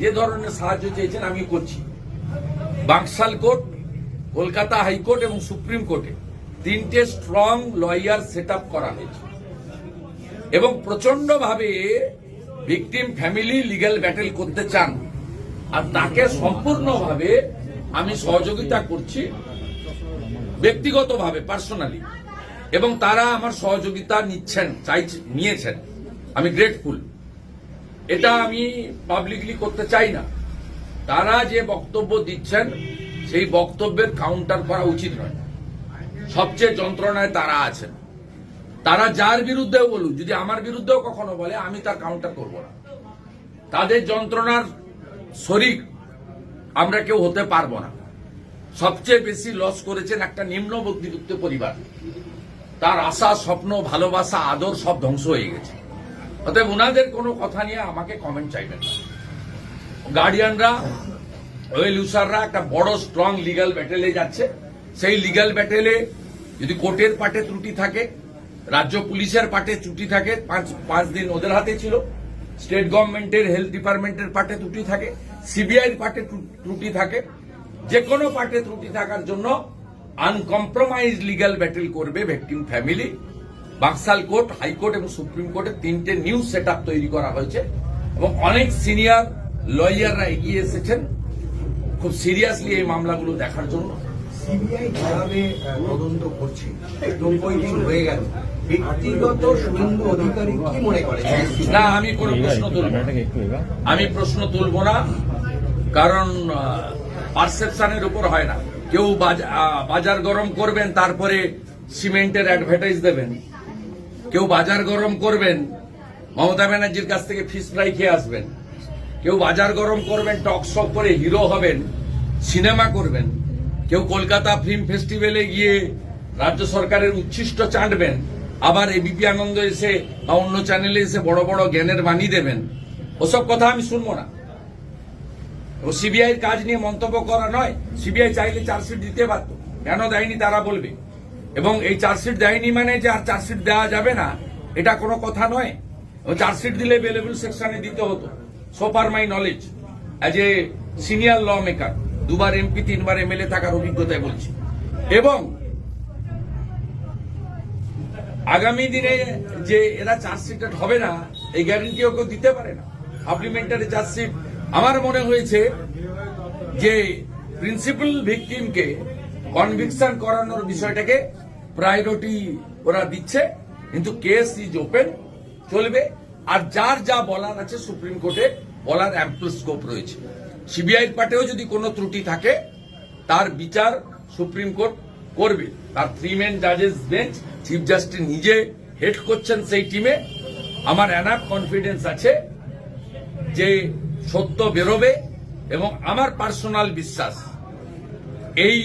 যে ধরনের সাহায্য চেয়েছেন, আমি করছি। Bankshall court, Kolkata high court এবং সুপ্রিম কোর্টে তিনটে স্ট্রং লয়ার সেট করা হয়েছে। এবং প্রচণ্ড ভাবে ভিকটিম ফ্যামিলি লিগ্যাল ব্যাটেল করতে চান। আর তাকে সম্পূর্ণভাবে আমি সহযোগিতা করছি, ব্যক্তিগতভাবে পার্সোনালি এবং তারা আমার সহযোগিতা নিচ্ছেন, চাই, নিয়েছেন। আমি গ্রেটফুল এটা আমি পাবলিকলি করতে চাই না। তারা যে বক্তব্য দিচ্ছেন, সেই বক্তব্যের কাউন্টার করা উচিত নয়। সবচেয়ে যন্ত্রণায় তারা আছেন। তারা যার বিরুদ্ধেও বলুক, যদি আমার বিরুদ্ধেও কখনো বলে, আমি তার কাউন্টার করব না। তাদের যন্ত্রণার শরিক আমরা কেউ হতে পারব না। সবচেয়ে বেশি লস করেছেন একটা নিম্ন মধ্যবিত্ত পরিবার। তার আশা, স্বপ্ন, ভালোবাসা, আদর সব ধ্বংস হয়ে গেছে। অতএব ওনাদের কোনো কথা নিয়ে আমাকে কমেন্ট চাইবেন না। গার্ডিয়ানরা ওয়েল ইউসাররা একটা বড় স্ট্রং লিগাল ব্যাটেলে যাচ্ছে। সেই লিগাল ব্যাটেলে যদি কোর্টের পাটে ত্রুটি থাকে, রাজ্য পুলিশের পাটে ত্রুটি থাকে, পাঁচ পাঁচ দিন ওদের হাতে ছিল। স্টেট গভর্নমেন্টের হেলথ ডিপার্টমেন্টের পাটে ত্রুটি থাকে সিবিআইর পাটে ত্রুটি থাকে। যে কোনো পাটে ত্রুটি থাকার জন্য আনকম্প্রোমাইজ লিগাল ব্যাটেল করবে victim family Bankshall court high court এবং সুপ্রিম কোর্টে তিনটে নিউ সেট তৈরি করা হয়েছে এবং অনেক সিনিয়র লয়াররা এগিয়ে এসেছেন খুব সিরিয়াসলি এই মামলাগুলো দেখার জন্য। সিবিআই যেভাবে তদন্ত করছে? নব্বই দিন হয়ে গেল। ব্যক্তিগত শুভেন্দু অধিকারী কি মনে করে? না আমি কোনো প্রশ্ন তুলব। আমি প্রশ্ন তুলব না কারণ পারসেপশনের উপর হয় না। কেউ বাজার গরম করবেন তারপরে সিমেন্টের অ্যাডভার্টাইজ দেবেন। কেউ বাজার গরম করবেন, মমতা ব্যানার্জির কাছ থেকে ফিস ফ্রাই খেয়ে আসবেন। কেউ বাজার গরম করবেন টক শপ করে হিরো হবেন সিনেমা করবেন। কেউ কলকাতা ফিল্ম ফেস্টিভ্যালে গিয়ে রাজ্য সরকারের উচ্ছিষ্ট চাটবেন, আবার এবিপি আনন্দ এসে বা অন্য চ্যানেলে এসে বড় বড় জ্ঞানের বাণী দেবেন। ওসব কথা আমি শুনব না। ও সিবিআই কাজ নিয়ে মন্তব্য করা নয় সিবিআই চাইলে চার্জশিট দিতে পারত। কেন দেয়নি তারা বলবে? এবং এই চার্জশিট দেয়নি মানে যে আর চার্জশিট দেওয়া যাবে না, এটা কোনো কথা নয়। চার্জশিট দিলে বেলেবল সেকশনে দিতে হতো। So far my knowledge as a senior law maker দুবার এমপি তিনবার এমএলএ থাকার অভিজ্ঞতায় বলছি। এবং আগামী দিনে যে এরা চার্জশিটেড হবে না, এই গ্যারেন্টিও কেউ দিতে পারে না। সাপ্লিমেন্টারি চার্জশিট, আমার মনে হয়েছে যে প্রিন্সিপাল ভিকটিমকে কনভিকশন করানোর বিষয়টাকে প্রায়োরিটি ওরা দিচ্ছে, কিন্তু কেস ইজ ওপেন চলবে। আর যার যা বলার আছে সুপ্রিম কোর্টে বলার অ্যাম্পল স্কোপ রয়েছে। সিবিআই পার্টেও যদি কোনো ত্রুটি থাকে, তার বিচার সুপ্রিম কোর্ট করবে। তার থ্রি মেন জাজেস বেঞ্চ চিফ জাস্টিস নিজে হেড করছেন সেই টিমে আমার অ্যানাপ কনফিডেন্স আছে যে সত্য বেরোবে এবং আমার পার্সোনাল বিশ্বাস, এই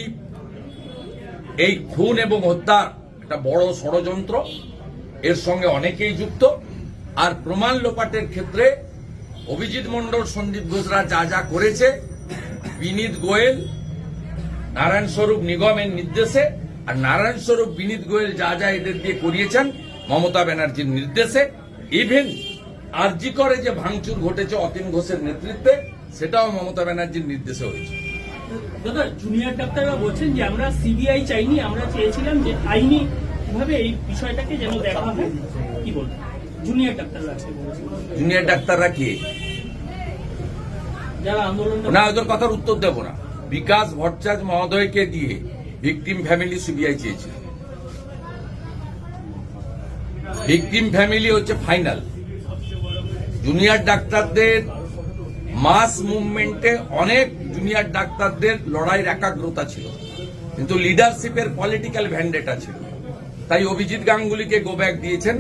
এই খুন এবং হত্যা একটা বড় ষড়যন্ত্র, এর সঙ্গে অনেকেই যুক্ত। আর প্রমাণ লোপাটের ক্ষেত্রে অভিজিৎ মন্ডল সন্দীপ ঘোষরা যা যা করেছে, বিনীত গোয়েল, নারায়ণ স্বরূপ নিগমের নির্দেশে, আর নারায়ণ স্বরূপ, বিনীত গোয়েল যা যা এদের দিয়ে করিয়েছেন, মমতা ব্যানার্জির নির্দেশে ইভেন আরজি করে যে ভাঙচুর ঘটেছে অতীন ঘোষের নেতৃত্বে, সেটাও মমতা ব্যানার্জির নির্দেশে হয়েছে। দাদা জুনিয়র ডাক্তাররা বলছেন যে আমরা সিবিআই চাইনি আমরা চেয়েছিলাম যে আইনি ভাবে এই বিষয়টাকে যেন দেখা হয়। কি বলব জুনিয়র ডাক্তাররা জুনিয়র ডাক্তাররা কে? যারা আন্দোলন না ওদের কথার উত্তর দেব না। বিকাশ ভট্টাচার্য মহোদয়কে দিয়ে ভিকটিম ফ্যামিলি সিবিআই চেয়েছে। ভিকটিম ফ্যামিলি হচ্ছে ফাইনাল জুনিয়র ডাক্তারদের মাস মুভমেন্টে অনেক জুনিয়র ডাক্তারদের লড়াইয়ের একাগ্রতা ছিল। কিন্তু লিডারশিপের পলিটিক্যাল ভ্যান্ডেটা ছিল। তাই অভিজিৎ গাঙ্গুলিকে গো ব্যাক দিয়েছেন।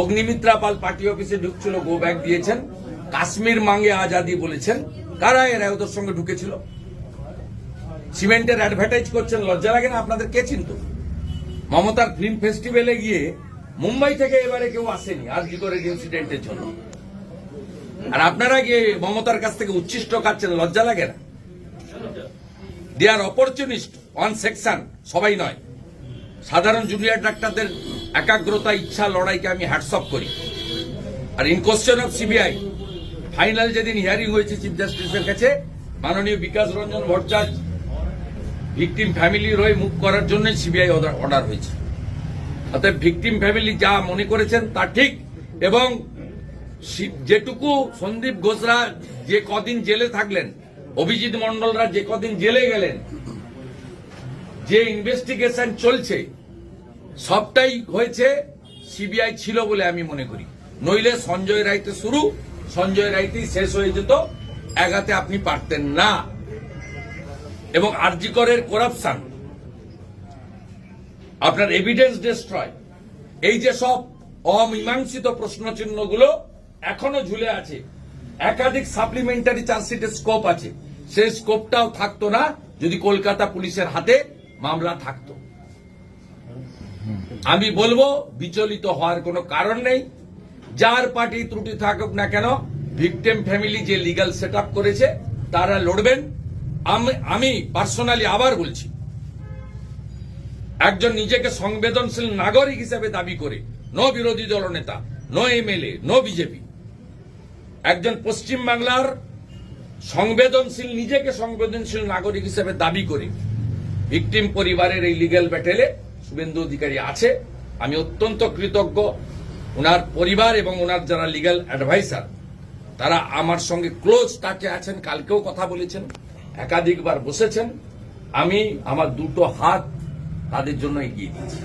অগ্নিমিত্রা পাল পার্টি অফিসে ঢুকছিল গো ব্যাক দিয়েছেন। কাশ্মীর মাঙ্গে আজাদি বলেছেন, কারা এরা ওদের সঙ্গে ঢুকেছিল? সিমেন্টের অ্যাডভার্টাইজ করছেন, লজ্জা লাগে না আপনাদের? কে চিনত? মমতার ফিল্ম ফেস্টিভ্যালে গিয়ে মুম্বাই থেকে এবারে কেউ আসেনি। আর কি ইনসিডেন্টের জন্য? আপনারা গিয়ে মমতার কাছ থেকে উচ্ছিষ্ট খাচ্ছেন? লজ্জা লাগে না? They are opportunist one section সবাই নয়। সাধারণ জুনিয়র ডাক্তারদের একাগ্রতা, ইচ্ছা, লড়াইকে আমি হ্যাটসঅপ করি। আর in question of CBI final যেদিন হিয়ারিং হয়েছে চিফ জাস্টিসের কাছে, মাননীয় বিকাশ রঞ্জন ভট্টাচার্য ভিকটিম ফ্যামিলির হয়ে মুখ করার জন্য সিবিআই অর্ডার হয়েছে। অতএব ভিকটিম ফ্যামিলি যা মনে করেছেন তা ঠিক, এবং যেটুকু সন্দীপ ঘোষরা যে কদিন জেলে থাকলেন, অভিজিৎ মন্ডলরা যে কদিন জেলে গেলেন, যে ইনভেস্টিগেশন চলছে, সবটাই হয়েছে সিবিআই ছিল বলে আমি মনে করি। নইলে সঞ্জয় রাইতে শুরু, সঞ্জয় রাইতেই শেষ হয়ে যেত, এগাতে আপনি পারতেন না। এবং আরজিকরের করাপশন আপনার এভিডেন্স ডিস্ট্রয় এই যে সব অমীমাংসিত প্রশ্নচিহ্নগুলো এখনও ঝুলে আছে। একাধিক সাপ্লিমেন্টারি চার্জশিটের স্কোপ আছে। সেই স্কোপটাও থাকতো না যদি কলকাতা পুলিশের হাতে মামলা থাকতো। আমি বলব, বিচলিত হওয়ার কোনো কারণ নেই। যার পার্টি ত্রুটি থাকুক না কেন ভিকটেম ফ্যামিলি যে লিগাল সেট করেছে, তারা লড়বেন। আমি- পার্সোনালি আবার বলছি, একজন নিজেকে সংবেদনশীল নাগরিক হিসেবে দাবি করে নো বিরোধী দল নেতা নো এমএলএ নো বিজেপি একজন পশ্চিম বাংলার সংবেদনশীল, নিজেকে সংবেদনশীল নাগরিক হিসেবে দাবি করি। ভিকটিম পরিবারের এই লিগ্যাল ব্যাটেলে শুভেন্দু অধিকারী আছে। আমি অত্যন্ত কৃতজ্ঞ। ওনার পরিবার এবং ওনার যারা লিগ্যাল অ্যাডভাইসার তারা আমার সঙ্গে ক্লোজ টাচে আছেন, কালকেও কথা বলেছেন, একাধিকবার বসেছেন। আমি আমার দুটো হাত তাদের জন্য এগিয়ে দিয়েছি।